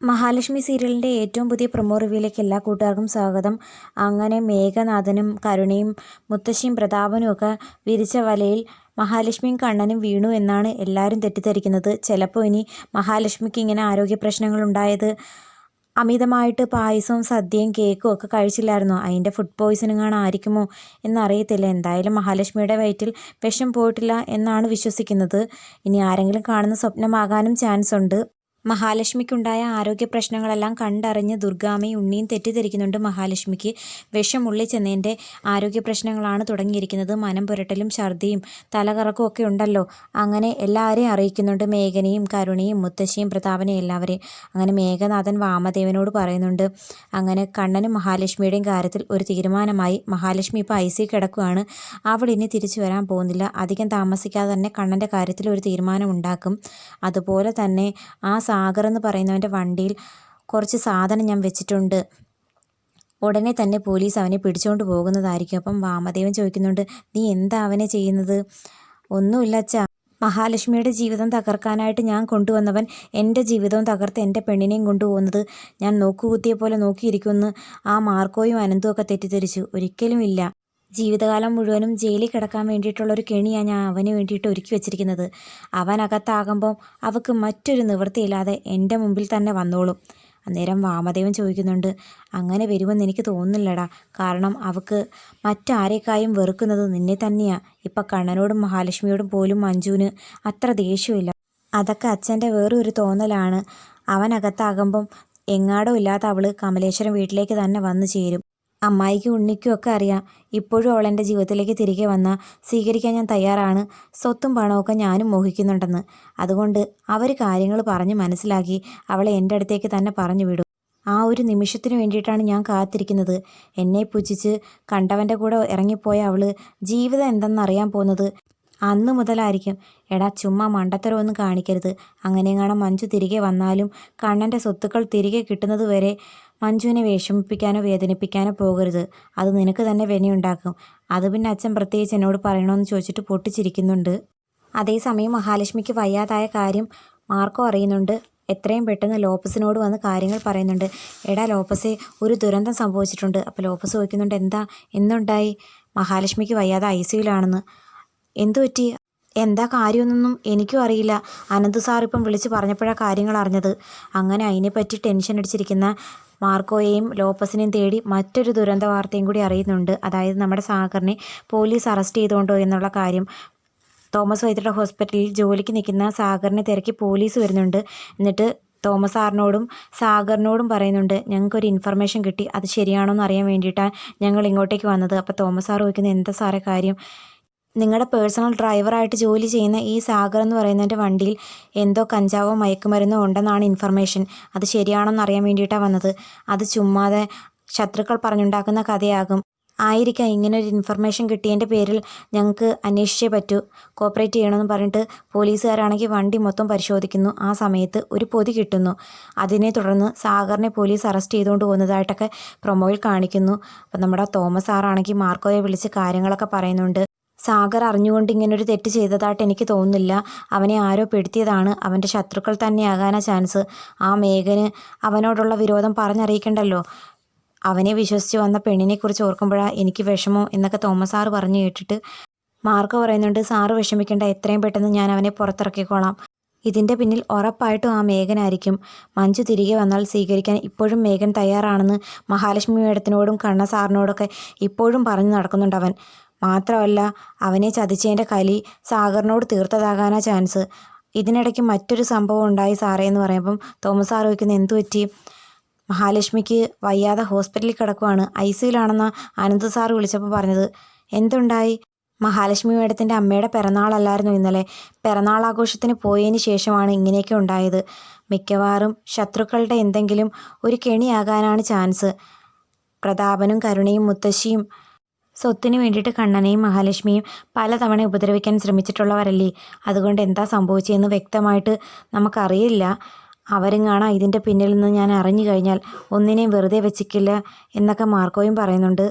മഹാലക്ഷ്മി സീരിയലിന്റെ ഏറ്റവും പുതിയ പ്രൊമോ റിവ്യൂയിലേക്ക് എല്ലാ കൂട്ടുകാർക്കും സ്വാഗതം. അങ്ങനെ മേഘനാഥനും കരുണയും മുത്തശ്ശിയും പ്രതാപനും ഒക്കെ വിരിച്ച വലയിൽ മഹാലക്ഷ്മിയും കണ്ണനും വീണു എന്നാണ് എല്ലാവരും തെറ്റിദ്ധരിക്കുന്നത്. ചിലപ്പോൾ ഇനി മഹാലക്ഷ്മിക്ക് ഇങ്ങനെ ആരോഗ്യ പ്രശ്നങ്ങൾ ഉണ്ടായത് അമിതമായിട്ട് പായസവും സദ്യയും കേക്കും ഒക്കെ കഴിച്ചില്ലായിരുന്നു? അതിന്റെ ഫുഡ് പോയ്സണിങ് ആണ് ആയിരിക്കുമോ എന്നറിയത്തില്ല. എന്തായാലും മഹാലക്ഷ്മിയുടെ വയറ്റിൽ വിഷം പോയിട്ടില്ല എന്നാണ് വിശ്വസിക്കുന്നത്. ഇനി ആരെങ്കിലും കാണുന്ന സ്വപ്നമാകാനും ചാൻസ് ഉണ്ട്. മഹാലക്ഷ്മിക്കുണ്ടായ ആരോഗ്യ പ്രശ്നങ്ങളെല്ലാം കണ്ടറിഞ്ഞ് ദുർഗാമയും ഉണ്ണിയും തെറ്റിദ്ധരിക്കുന്നുണ്ട് മഹാലക്ഷ്മിക്ക്. വിഷമുള്ളിൽ ചെന്നതിന്റെ ആരോഗ്യ പ്രശ്നങ്ങളാണ് തുടങ്ങിയിരിക്കുന്നത്. മനം പുരട്ടലും ഛർദിയും തലകറക്കും ഒക്കെ ഉണ്ടല്ലോ. അങ്ങനെ എല്ലാവരെയും അറിയിക്കുന്നുണ്ട്. മേഘനയും കരുണയും മുത്തശ്ശിയും പ്രതാപനെയും എല്ലാവരെയും. അങ്ങനെ മേഘനാഥൻ വാമദേവനോട് പറയുന്നുണ്ട്. അങ്ങനെ കണ്ണനും മഹാലക്ഷ്മിയുടെയും കാര്യത്തിൽ ഒരു തീരുമാനമായി മഹാലക്ഷ്മി ഇപ്പോൾ ഐ സി കിടക്കുകയാണ് അവൾ ഇനി തിരിച്ചു വരാൻ പോകുന്നില്ല. അധികം താമസിക്കാതെ തന്നെ കണ്ണന്റെ കാര്യത്തിൽ ഒരു തീരുമാനം ഉണ്ടാക്കും. അതുപോലെ തന്നെ ആ സാഗർ എന്ന് പറയുന്നവന്റെ വണ്ടിയിൽ കുറച്ച് സാധനം ഞാൻ വെച്ചിട്ടുണ്ട്. ഉടനെ തന്നെ പോലീസ് അവനെ പിടിച്ചുകൊണ്ട് പോകുന്നതായിരിക്കും. അപ്പം വാമദേവൻ ചോദിക്കുന്നുണ്ട് നീ എന്താ അവനെ ചെയ്യുന്നത്? ഒന്നുമില്ല അച്ഛാ. മഹാലക്ഷ്മിയുടെ ജീവിതം തകർക്കാനായിട്ട് ഞാൻ കൊണ്ടുവന്നവൻ എന്റെ ജീവിതവും തകർത്ത് എന്റെ പെണ്ണിനെയും കൊണ്ടുപോകുന്നത് ഞാൻ നോക്കുകുത്തിയെ പോലെ നോക്കിയിരിക്കുമെന്ന് ആ മാർക്കോയും അനന്തുമൊക്കെ തെറ്റിദ്ധരിച്ചു. ഒരിക്കലും ഇല്ല. ജീവിതകാലം മുഴുവനും ജയിലിൽ കിടക്കാൻ വേണ്ടിയിട്ടുള്ളൊരു കെണിയാണ് ഞാൻ അവന് വേണ്ടിയിട്ട് ഒരുക്കി വെച്ചിരിക്കുന്നത്. അവനകത്താകുമ്പം അവൾക്ക് മറ്റൊരു നിവൃത്തിയില്ലാതെ എന്റെ മുമ്പിൽ തന്നെ വന്നോളും. അന്നേരം വാമദേവൻ ചോദിക്കുന്നുണ്ട് അങ്ങനെ വരുമെന്ന് എനിക്ക് തോന്നുന്നില്ലടാ. കാരണം അവൾക്ക് മറ്റാരേക്കായും വെറുക്കുന്നത് നിന്നെ തന്നെയാണ് ഇപ്പം കണ്ണനോടും മഹാലക്ഷ്മിയോടും പോലും മഞ്ജുവിന് അത്ര ദേഷ്യമില്ല. അതൊക്കെ അച്ഛന്റെ വേറൊരു തോന്നലാണ്. അവനകത്താകുമ്പം എങ്ങാടോ ഇല്ലാത്ത അവൾ കമലേശ്വരം വീട്ടിലേക്ക് തന്നെ വന്നു ചേരും. അമ്മായിക്കും ഉണ്ണിക്കും ഒക്കെ അറിയാം. ഇപ്പോഴും അവൾ എന്റെ ജീവിതത്തിലേക്ക് തിരികെ വന്നാൽ സ്വീകരിക്കാൻ ഞാൻ തയ്യാറാണ്. സ്വത്തും പണമൊക്കെ ഞാനും മോഹിക്കുന്നുണ്ടെന്ന്. അതുകൊണ്ട് അവർ കാര്യങ്ങൾ പറഞ്ഞ് മനസ്സിലാക്കി അവളെ എന്റെ അടുത്തേക്ക് തന്നെ പറഞ്ഞു വിടും. ആ ഒരു നിമിഷത്തിന് വേണ്ടിയിട്ടാണ് ഞാൻ കാത്തിരിക്കുന്നത്. എന്നെ പുച്ഛിച്ച് കണ്ടവന്റെ കൂടെ ഇറങ്ങിപ്പോയ അവൾ ജീവിതം എന്തെന്നറിയാൻ പോകുന്നത് അന്ന് മുതലായിരിക്കും. എടാ ചുമ്മാ മണ്ടത്തരമൊന്നും കാണിക്കരുത്. അങ്ങനെയെങ്ങാണം മഞ്ജു തിരികെ വന്നാലും കണ്ണന്റെ സ്വത്തുക്കൾ തിരികെ കിട്ടുന്നത് വരെ മഞ്ജുവിനെ വിഷമിപ്പിക്കാനോ വേദനിപ്പിക്കാനോ പോകരുത്. അത് നിനക്ക് തന്നെ വിനയുണ്ടാക്കും. അത് പിന്നെ അച്ഛൻ പ്രത്യേകിച്ച് എന്നോട് പറയണമെന്ന് ചോദിച്ചിട്ട് പൊട്ടിച്ചിരിക്കുന്നുണ്ട്. അതേസമയം മഹാലക്ഷ്മിക്ക് വയ്യാതായ കാര്യം മാർക്കോ അറിയുന്നുണ്ട്. എത്രയും പെട്ടെന്ന് ലോപ്പസിനോട് വന്ന് കാര്യങ്ങൾ പറയുന്നുണ്ട്. എടാ ലോപ്പസെ ഒരു ദുരന്തം സംഭവിച്ചിട്ടുണ്ട്. അപ്പോൾ ലോപ്പസ് ചോദിക്കുന്നുണ്ട് എന്താ? എന്തുണ്ടായി? മഹാലക്ഷ്മിക്ക് വയ്യാതെ ഐ സിയുലാണെന്ന് എന്തു പറ്റി എന്താ കാര്യമൊന്നും എനിക്കും അറിയില്ല. അനന്ത് സാറിപ്പം വിളിച്ച് പറഞ്ഞപ്പോഴാണ് കാര്യങ്ങൾ അറിഞ്ഞത്. അങ്ങനെ അതിനെപ്പറ്റി ടെൻഷൻ അടിച്ചിരിക്കുന്ന മാർക്കോയെയും ലോപ്പസിനെയും തേടി മറ്റൊരു ദുരന്ത വാർത്തയും കൂടി അറിയുന്നുണ്ട്. അതായത് നമ്മുടെ സാഗറിനെ പോലീസ് അറസ്റ്റ് ചെയ്തുകൊണ്ടോ എന്നുള്ള കാര്യം. തോമസ് വൈദ്യരുടെ ഹോസ്പിറ്റലിൽ ജോലിക്ക് നിൽക്കുന്ന സാഗറിനെ തിരക്കി പോലീസ് വരുന്നുണ്ട്. എന്നിട്ട് തോമസ് സാറിനോടും സാഗറിനോടും പറയുന്നുണ്ട് ഞങ്ങൾക്കൊരു ഇൻഫർമേഷൻ കിട്ടി. അത് ശരിയാണോ എന്ന് അറിയാൻ വേണ്ടിയിട്ടാണ് ഞങ്ങൾ ഇങ്ങോട്ടേക്ക് വന്നത്. അപ്പോൾ തോമസ് സാർ ചോദിക്കുന്നത് എന്താ സാറേ കാര്യം? നിങ്ങളുടെ പേഴ്സണൽ ഡ്രൈവറായിട്ട് ജോലി ചെയ്യുന്ന ഈ സാഗർ എന്ന് പറയുന്നതിന്റെ വണ്ടിയിൽ എന്തോ കഞ്ചാവോ മയക്കുമരുന്നോ ഉണ്ടെന്നാണ് ഇൻഫർമേഷൻ. അത് ശരിയാണോന്ന് അറിയാൻ വേണ്ടിയിട്ടാണ് വന്നത്. അത് ചുമ്മാതെ ശത്രുക്കൾ പറഞ്ഞുണ്ടാക്കുന്ന കഥയാകും. ആയിരിക്കാം ഇങ്ങനെ ഒരു ഇൻഫർമേഷൻ കിട്ടിയതിന്റെ പേരിൽ ഞങ്ങൾക്ക് അന്വേഷിച്ചേ പറ്റൂ. കോപ്പറേറ്റ് ചെയ്യണമെന്ന് പറഞ്ഞിട്ട് പോലീസുകാരാണെങ്കിൽ വണ്ടി മൊത്തം പരിശോധിക്കുന്നു. ആ സമയത്ത് ഒരു പൊതി കിട്ടുന്നു. അതിനെ തുടർന്ന് സാഗറിനെ പോലീസ് അറസ്റ്റ് ചെയ്തുകൊണ്ട് പോകുന്നതായിട്ടൊക്കെ പ്രൊമോയിൽ കാണിക്കുന്നു. അപ്പം നമ്മുടെ തോമസ് സാറാണെങ്കിൽ മാർക്കോയെ വിളിച്ച് കാര്യങ്ങളൊക്കെ പറയുന്നുണ്ട്. സാഗർ അറിഞ്ഞുകൊണ്ട് ഇങ്ങനൊരു തെറ്റ് ചെയ്തതായിട്ട് എനിക്ക് തോന്നുന്നില്ല. അവനെ ആരോ പെടുത്തിയതാണ്. അവന്റെ ശത്രുക്കൾ തന്നെയാകാനാ ചാൻസ്. ആ മേഘന് അവനോടുള്ള വിരോധം പറഞ്ഞറിയിക്കണ്ടല്ലോ. അവനെ വിശ്വസിച്ച് വന്ന പെണ്ണിനെക്കുറിച്ച് ഓർക്കുമ്പോഴാണ് എനിക്ക് വിഷമം എന്നൊക്കെ തോമസ് സാറ് പറഞ്ഞു കേട്ടിട്ട് മാർക്ക് പറയുന്നുണ്ട് സാറ് വിഷമിക്കേണ്ട എത്രയും പെട്ടെന്ന് ഞാൻ അവനെ പുറത്തിറക്കിക്കോളാം. ഇതിന്റെ പിന്നിൽ ഉറപ്പായിട്ടും ആ മേഘനായിരിക്കും. മഞ്ജു തിരികെ വന്നാൽ സ്വീകരിക്കാൻ ഇപ്പോഴും മേഘൻ തയ്യാറാണെന്ന് മഹാലക്ഷ്മി മേഡത്തിനോടും കണ്ണ സാറിനോടൊക്കെ ഇപ്പോഴും പറഞ്ഞു നടക്കുന്നുണ്ട് അവൻ. മാത്രമല്ല അവനെ ചതിച്ചതിന്റെ കലി സാഗറിനോട് തീർത്തതാകാനാ ചാൻസ്. ഇതിനിടയ്ക്ക് മറ്റൊരു സംഭവം ഉണ്ടായി സാറേ എന്ന് പറയുമ്പം തോമസ് സാർ ചോദിക്കുന്നത് എന്തു പറ്റി? മഹാലക്ഷ്മിക്ക് വയ്യാതെ ഹോസ്പിറ്റലിൽ കിടക്കുവാണ്. ഐ സിയിലാണെന്ന് അനന്ത് സാർ വിളിച്ചപ്പോൾ പറഞ്ഞത്. എന്തുണ്ടായി? മഹാലക്ഷ്മി മേഡത്തിന്റെ അമ്മയുടെ പിറന്നാളല്ലായിരുന്നു ഇന്നലെ. പിറന്നാൾ ആഘോഷത്തിന് പോയതിന് ശേഷമാണ് ഇങ്ങനെയൊക്കെ ഉണ്ടായത്. മിക്കവാറും ശത്രുക്കളുടെ എന്തെങ്കിലും ഒരു കെണിയാകാനാണ് ചാൻസ്. പ്രതാപനും കരുണയും മുത്തശ്ശിയും സ്വത്തിന് വേണ്ടിയിട്ട് കണ്ണനെയും മഹാലക്ഷ്മിയും പലതവണ ഉപദ്രവിക്കാൻ ശ്രമിച്ചിട്ടുള്ളവരല്ലേ? അതുകൊണ്ട് എന്താ സംഭവിച്ചതെന്ന് വ്യക്തമായിട്ട് നമുക്കറിയില്ല. അവരും കാണാം ഇതിന്റെ പിന്നിൽ നിന്ന് ഞാൻ അറിഞ്ഞു കഴിഞ്ഞാൽ ഒന്നിനെയും വെറുതെ വെച്ചിക്കില്ല എന്നൊക്കെ മാർക്കോയും പറയുന്നുണ്ട്.